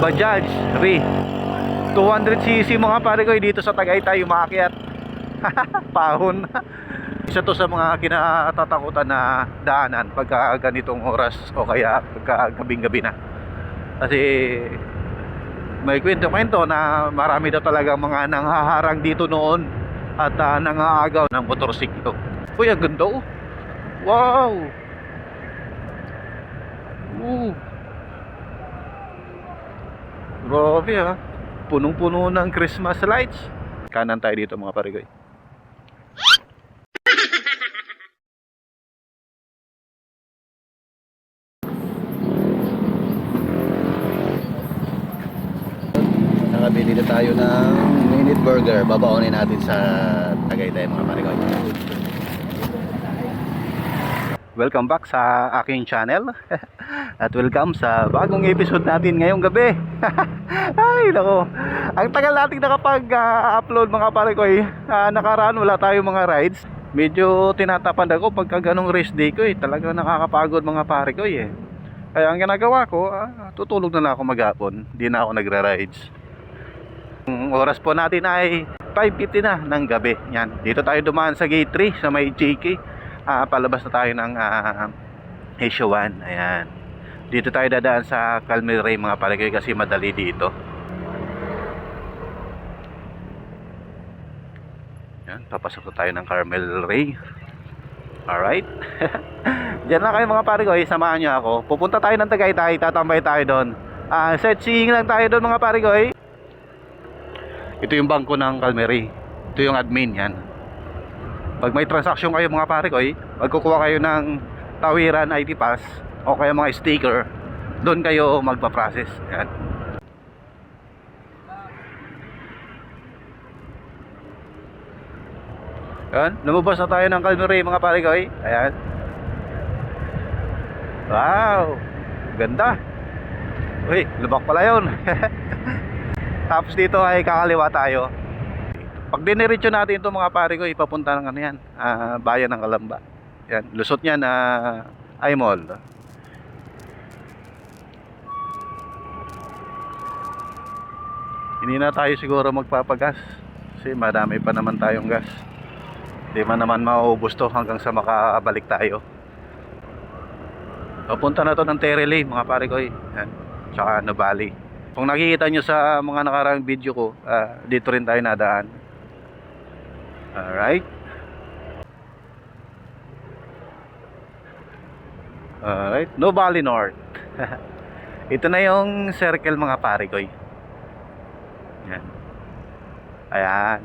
Bajaj Re 200cc mga pare ko eh, dito sa Tagaytay umakyat pahon. Isa to sa mga kinatatakutan na daanan pagka ganitong oras o kaya pagka gabing gabi na. Kasi may kwento-kwento na marami daw talaga mga nanghaharang dito noon at uh, nangaagaw ng motorsiklo. Uy ang ganda oh. Wow. Ooh. Grabe ha. Punong-puno ng Christmas lights. Kanan tayo dito mga parigoy. Nakabili na tayo ng minute burger. Babaonin natin sa Tagaytay mga parigoy. Welcome back sa aking channel. At welcome sa bagong episode natin ngayong gabi. Ay nako Ang tagal nating nakapag-upload mga pare ko eh. Uh, Nakaraan wala tayong mga rides. Medyo tinatapan ako pagka ganong race day ko eh. Talagang nakakapagod mga pare ko eh. Kaya ang ginagawa ko uh, Tutulog na lang ako maghapon. Di na ako nagra-rides Ang oras po natin ay 5.50 na ng gabi. Yan. Dito tayo dumaan sa gate 3 sa may JK ah, palabas na tayo ng uh, Asia 1 ayan. Dito tayo dadaan sa Calmel Ray mga palagay kasi madali dito. Yan papasok na tayo ng Carmel Ray alright. Dyan lang kayo mga pare ko. Samahan nyo ako. Pupunta tayo ng Tagaytay. Tatambay tayo doon. Uh, sightseeing lang tayo doon mga pare ko ito yung bangko ng Calmel Ray ito yung admin yan pag may transaction kayo mga pare ko eh, magkukuha kayo ng tawiran ID pass o kaya mga sticker doon kayo magpa-process. Yan. Yan lumabas na tayo ng Calvary mga pare ko eh. ayan. Wow! Ganda! Uy lubak pala yun. Tapos dito ay kakaliwa tayo pag diniretso natin ito mga pare ko, ipapunta ng ano yan, ah, bayan ng Kalamba. Yan, lusot niyan na uh, mall. Hindi na tayo siguro magpapagas kasi marami pa naman tayong gas. Hindi man naman mauubos to hanggang sa makabalik tayo. Papunta na to ng Terele mga pare ko. Yan. Tsaka Nubali. Kung nakikita nyo sa mga nakarang video ko, uh, dito rin tayo nadaan. Alright. Alright. No Valley North. Ito na yung circle mga pare ko. Yan. Ayan.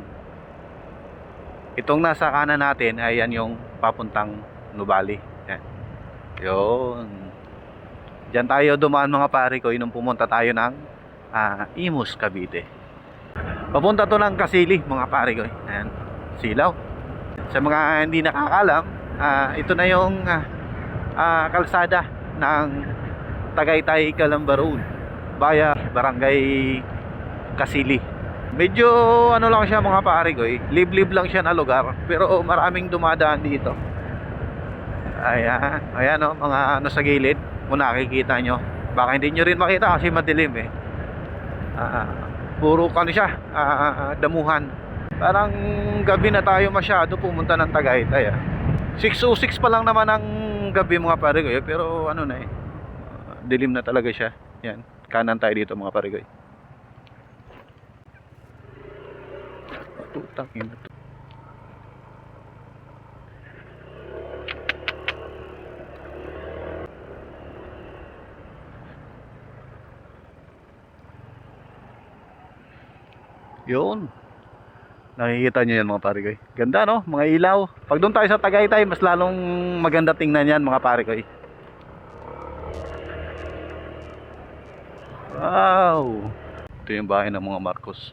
Itong nasa kanan natin, ayan yung papuntang Nubali. Yan. Yun. Diyan tayo dumaan mga pare ko nung pumunta tayo ng uh, Imus, Cavite. Papunta to ng Kasili mga pare ko. Ayan silaw. Sa mga hindi nakakalam uh, ito na yung uh, uh, kalsada ng Tagaytay Calamba Road via Barangay Kasili. Medyo ano lang siya mga pare ko eh. Liblib lang siya na lugar pero maraming dumadaan dito. Ayan ayan oh, mga ano sa gilid kung nakikita nyo. Baka hindi nyo rin makita kasi madilim eh. Uh, puro ano siya uh, damuhan parang gabi na tayo masyado pumunta ng Tagaytay ah. 6.06 pa lang naman ang gabi mga pare ko pero ano na eh. Dilim na talaga siya. Yan kanan tayo dito mga pare ko tutang ina to. Yun Nakikita nyo yan mga pare Ganda no, mga ilaw. Pag doon tayo sa Tagaytay, mas lalong maganda tingnan yan mga pare Wow! Ito yung bahay ng mga Marcos.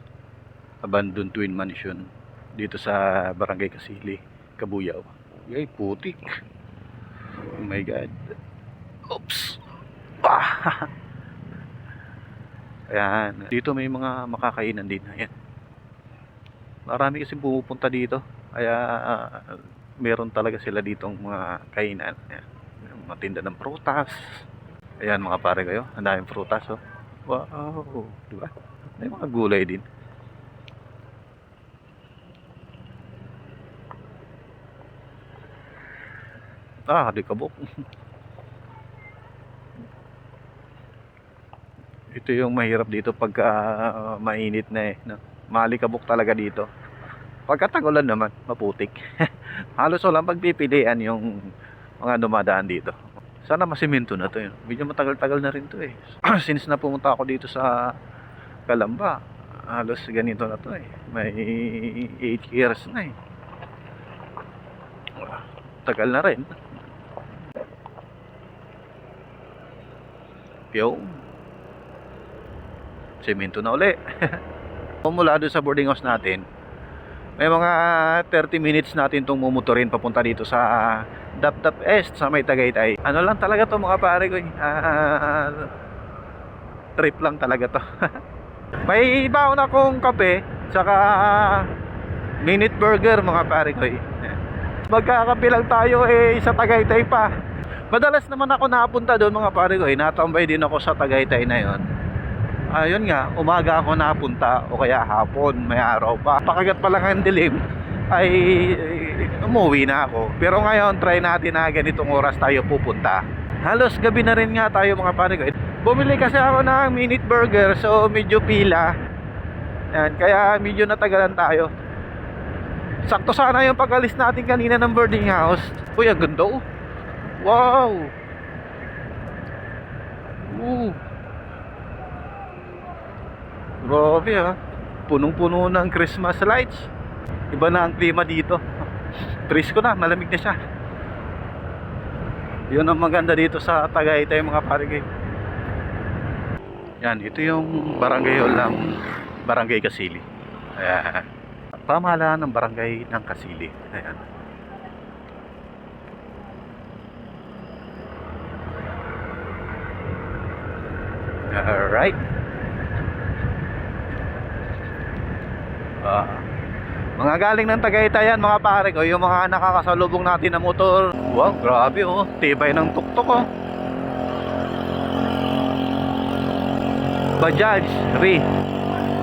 Abandoned Twin Mansion. Dito sa Barangay Kasili, Kabuyaw. Yay, putik. Oh my God. Oops! Ah! Ayan. Dito may mga makakainan din. Ayan marami kasi pumupunta dito kaya uh, meron talaga sila ditong mga kainan ayan, mga tinda ng prutas ayan mga pare kayo ang daming prutas oh. Wow, di? May mga gulay din. Ah, di kabok. Ito yung mahirap dito pagka ah, mainit na eh. No? Malikabok talaga dito. Pagka tagulan naman, maputik. Halos walang pagpipilian yung mga dumadaan dito. Sana masiminto na to yun. Medyo matagal-tagal na rin to eh. Since na pumunta ako dito sa Kalamba, halos ganito na to eh. May 8 years na eh. Tagal na rin. Yo. Semento na uli. Mula doon sa boarding house natin, may mga 30 minutes natin itong mumuturin papunta dito sa Dap Dap Est sa may Tagaytay. Ano lang talaga to mga pare ko. Ah, trip lang talaga to. may baon akong kape saka minute burger mga pare ko. eh. Magkakape lang tayo eh sa Tagaytay pa. Madalas naman ako napunta doon mga pare ko. Eh. Natambay din ako sa Tagaytay na yon. Ayun nga, umaga ako napunta o kaya hapon, may araw pa. Pakagat pa lang ang dilim, ay umuwi na ako. Pero ngayon, try natin na ganitong oras tayo pupunta. Halos gabi na rin nga tayo mga pare ko. Bumili kasi ako ng minute burger, so medyo pila. Yan, kaya medyo natagalan tayo. Sakto sana yung pag-alis natin kanina ng boarding house. Uy, ang ganda oh. Wow! Ooh. Grabe ha. Punong-puno ng Christmas lights. Iba na ang klima dito. Presko na, malamig na siya. Yun ang maganda dito sa Tagaytay mga parigay. Yan, ito yung barangay hall ng Barangay Kasili. Ayan. Pamahalaan ng barangay ng Kasili. Ayan. Alright. Ah. mga galing ng Tagaytay yan mga pare ko, yung mga nakakasalubong natin na motor. Wow, grabe oh, tibay ng tuktok oh. Bajaj, Re.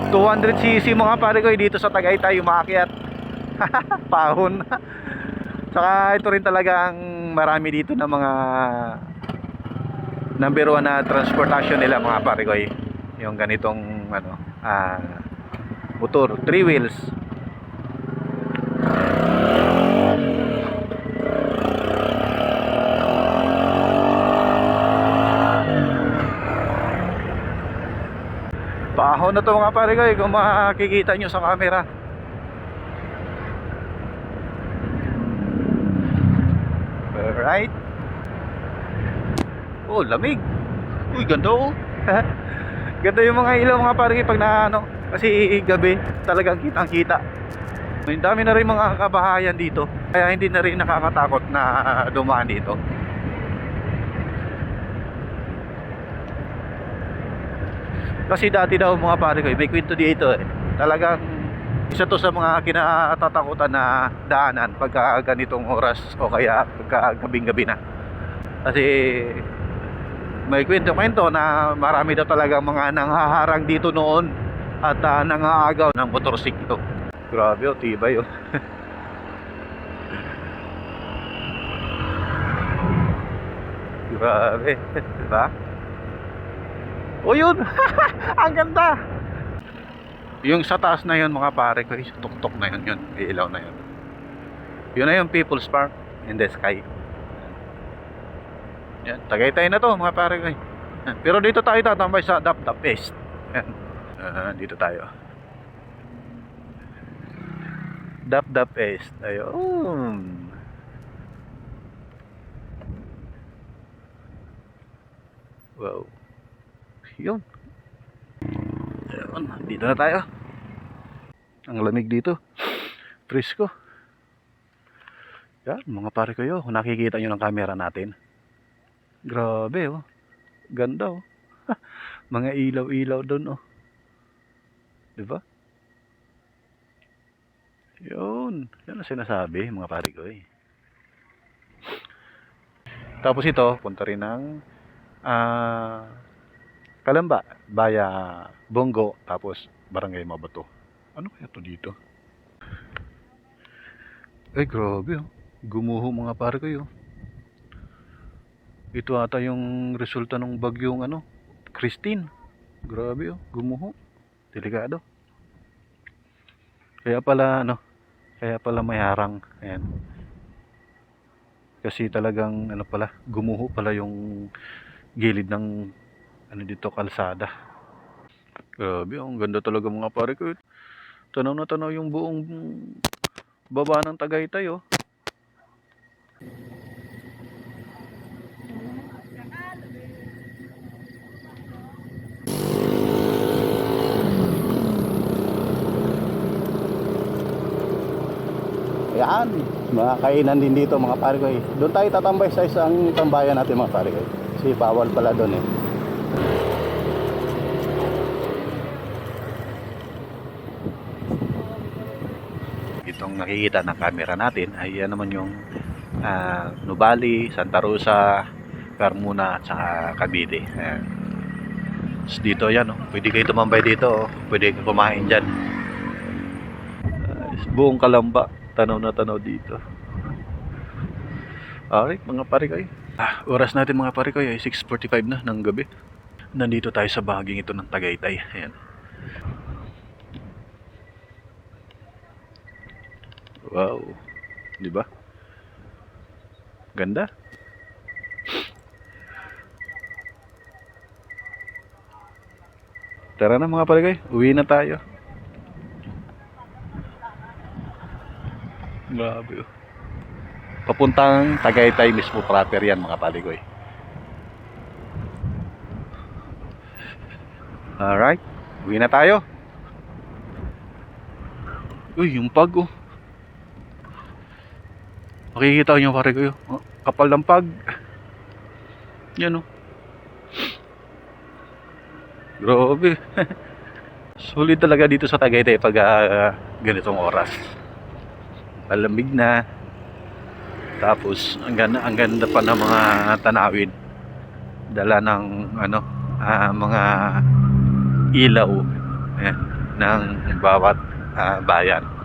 200cc mga pare ko dito sa Tagaytay umakyat. Pahon. Saka ito rin talaga ang marami dito na mga number one na transportation nila mga pare ko yung ganitong ano ah motor, three wheels. Paahon na to mga pare ko kung makikita nyo sa camera. Alright. Oh, lamig. Uy, ganda oh. ganda yung mga ilaw mga pare pag na ano, kasi gabi talagang kitang kita. May dami na rin mga kabahayan dito. Kaya hindi na rin nakakatakot na dumaan dito. Kasi dati daw mga pare ko, eh, may kwento dito eh. Talagang isa to sa mga kinatatakutan na daanan pagka ganitong oras o kaya pagka gabing-gabi na. Kasi may kwento-kwento na marami daw talagang mga nanghaharang dito noon at uh, nangaagaw ng motorsiklo. Grabe oh, tibay oh. Grabe, diba? O yun, ang ganda. Yung sa taas na yun mga pare ko, yung tuktok na yun, yun, ilaw na yun. Yun na yung People's Park in the sky. Yan, Tagaytay na to mga pare ko. Yan. Pero dito tayo tatambay sa Dap Dap East. Yan. Ah, dito tayo. Dap Dap East. Ayun. Wow. Yun. Ayun, dito na tayo. Ang lamig dito. Frisco. Yan, mga pare ko yun. Nakikita nyo ng camera natin. Grabe oh. Ganda oh. mga ilaw-ilaw doon oh. 'Di ba? Yun. Yan ang sinasabi mga pare ko eh. Tapos ito, punta rin ng ah Kalamba, Baya, Bongo, tapos Barangay Mabato. Ano kaya to dito? Ay, grabe oh. Gumuho mga pare ko yun. Ito ata yung resulta ng bagyong ano, Christine. Grabe oh, gumuho. Delikado. Kaya pala ano, kaya pala may harang. Ayan. Kasi talagang ano pala, gumuho pala yung gilid ng ano dito kalsada. Grabe, ang ganda talaga mga pare ko. Tanaw na tanaw yung buong baba ng Tagaytay oh. Yan, mga kainan din dito mga pare. Doon tayo tatambay sa isang tambayan natin mga pare ko. eh. Kasi bawal pala doon eh. Itong nakikita ng camera natin ay yan naman yung ah, Nubali, Santa Rosa, Carmona at saka Cavite. Ayan. Tapos dito yan, oh. pwede kayo tumambay dito, oh. pwede kayo kumain dyan. Ah, buong kalamba, tanaw na tanaw dito. Alright, mga pare kayo. Ah, oras natin mga pare kayo ay 6.45 na ng gabi. Nandito tayo sa bahaging ito ng Tagaytay. Ayan. Wow. Di ba? Ganda. Tara na mga palagay, uwi na tayo. Grabe oh. Papuntang Tagaytay mismo proper yan mga paligoy. Alright, uwi na tayo. Uy, yung pag oh. Makikita yung pare ko oh. Kapal ng pag. Yan oh. Grabe. Sulit talaga dito sa Tagaytay pag ah, ganitong oras. Malamig na. Tapos ang ganda, ang ganda pa ng mga tanawin. Dala ng ano, ah, mga ilaw eh, ng bawat ah, bayan.